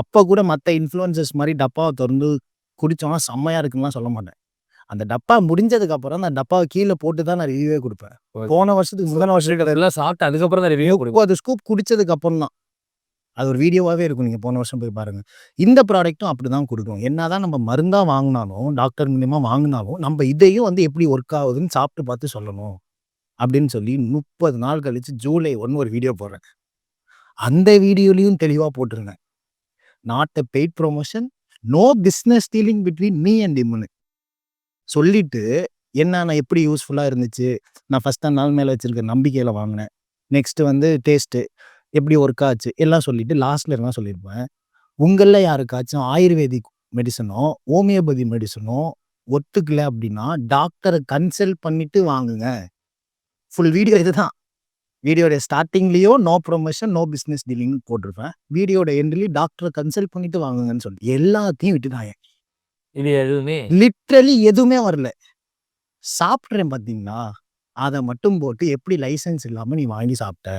அப்ப கூட மத்த இன்ஃப்ளூயன்சர்ஸ் மாரி டப்பாவ தொறந்து குடிச்சோம்னா செம்மையா இருக்குன்னுலாம் சொல்ல மாட்டேன். அந்த டப்பா முடிஞ்சதுக்கு அப்புறம் அந்த டப்பாவ கீழ போட்டு தான் நான் ரிவ்யூவே குடுப்பேன். போன வருஷத்துக்கு முந்தின வருஷம் இதெல்லாம் சாப்பிட்டு அதுக்கப்புறம் தான் ரிவ்யூ கொடுக்கும் 30 ஸ்கூப் குடிச்சதுக்கு அப்புறம் தான். அது ஒரு வீடியோவாவே இருக்கும். நீங்க போன வருஷம் போய் பாருங்க. இந்த ப்ராடக்ட்டும் அப்படிதான் குடுக்கும். என்னதான் நம்ம மருந்தா வாங்குனாலும், டாக்டர் மூலியமா வாங்குனாலும், நம்ம இதையும் வந்து எப்படி ஒர்க் ஆகுதுன்னு சாப்பிட்டு பார்த்து சொல்லணும். அப்படின்னு சொல்லி 30 நாள் கழிச்சு ஜூலை 1 ஒரு வீடியோ போடுறேன். அந்த வீடியோலயும் தெளிவா போட்டிருந்தேன். Not a paid promotion no business dealing between me and இம்னு சொல்லிட்டு நான் எப்படி யூஸ்ஃபுல்லாக இருந்துச்சு. நான் ஃபர்ஸ்ட் அந்த நாள் மேலே வச்சுருக்க நம்பிக்கையில் வாங்கினேன் நெக்ஸ்ட்டு வந்து டேஸ்ட்டு எப்படி ஒர்க் ஆச்சு. எல்லாம் சொல்லிட்டு லாஸ்ட்டில் இருந்தால் சொல்லியிருப்பேன். உங்களில் யாருக்காச்சும் ஆயுர்வேதிக் மெடிசனோ, ஹோமியோபதி மெடிசனோ ஒத்துக்கல அப்படின்னா, டாக்டரை கன்சல்ட் பண்ணிட்டு வாங்குங்க. ஃபுல் வீடியோ இதுதான். வீடியோட ஸ்டார்ட்டிங்லயும் நோ புரமோஷன், நோ பிசினஸ் டீலிங்ன்னு போட்டிருப்பேன். வீடியோட எண்ட்லயும் டாக்டர கன்சல்ட் பண்ணிட்டு வாங்குங்கன்னு சொல்லி எல்லாத்தையும் விட்டுட்டாங்க. இது எதுவுமே லிட்ரலி எதுவுமே வரல. சாப்பிடுறேன் பார்த்தீங்களா, அத மட்டும் போட்டு எப்படி லைசென்ஸ் இல்லாம நீ வாங்கி சாப்பிட்ட?